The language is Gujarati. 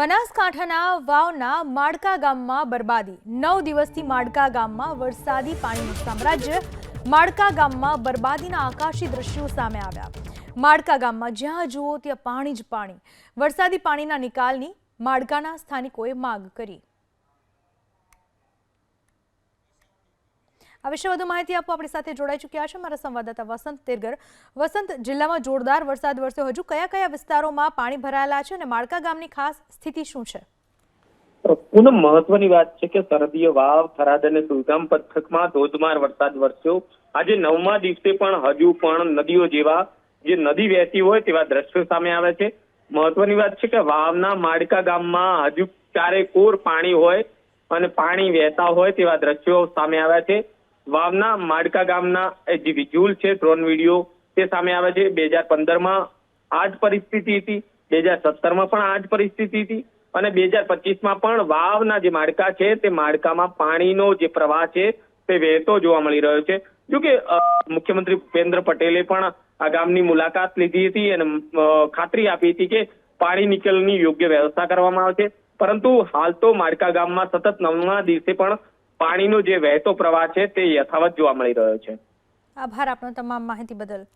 બનાસકાંઠાના વાવના માડકા ગામમાં બરબાદી. નવ દિવસથી માડકા ગામમાં વરસાદી પાણીનું સામ્રાજ્ય. માડકા ગામમાં બરબાદીના આકાશી દ્રશ્યો સામે આવ્યા. માડકા ગામમાં જ્યાં જુઓ ત્યાં પાણી જ પાણી. વરસાદી પાણીના નિકાલની માડકાના સ્થાનિકોએ માગ કરી. આ વિશે વધુ માહિતી આપો. આપણી સાથે જોડાઈ ચૂક્યા છે મારા સંવાદદાતા વસંત તેરગર. વસંત, જિલ્લામાં જોરદાર વરસાદ વરસ્યો. હજુ કયા કયા વિસ્તારોમાં પાણી ભરાયેલા છે અને માળકા ગામની ખાસ સ્થિતિ શું છે? પૂનમ મહત્વની વાત છે કે સરહદીય વાવ, થરાદ અને સુલગામ પંથકમાં ધોધમાર વરસાદ વરસ્યો. આજે નવમા દિવસે પણ હજુ પણ નદીઓ જેવા જે નદી વહેતી હોય તેવા દ્રશ્યો સામે આવે છે. મહત્વની વાત છે કે વાવના માડકા ગામમાં હજુ ચારે કોર પાણી હોય અને પાણી વહેતા હોય તેવા દ્રશ્યો સામે આવ્યા છે. વાવના માડકા ગામના જે વિઝ્યુઅલ છે ડ્રોન વીડિયો તે સામે આવે છે. બે હજાર પંદરમાં આ જ પરિસ્થિતિ હતી. બે હજાર સત્તરમાં પણ આ જ પરિસ્થિતિ હતી. અને બે હજાર પચીસમાં પણ વાવના જે માળકા છે, તે માળકામાં પાણીનો જે પ્રવાહ છે, તે વહેતો જોવા મળી રહ્યો છે. જો કે મુખ્યમંત્રી ભૂપેન્દ્ર પટેલે પણ આ ગામની મુલાકાત લીધી હતી અને ખાતરી આપી હતી કે પાણી નિકલની યોગ્ય વ્યવસ્થા કરવામાં આવશે. પરંતુ હાલ તો માળકા ગામમાં સતત નવમા દિવસે પણ પાણીનો જે વહેતો પ્રવાહ છે તે યથાવત જોવા મળી રહ્યો છે. આભાર આપનો તમામ માહિતી બદલ.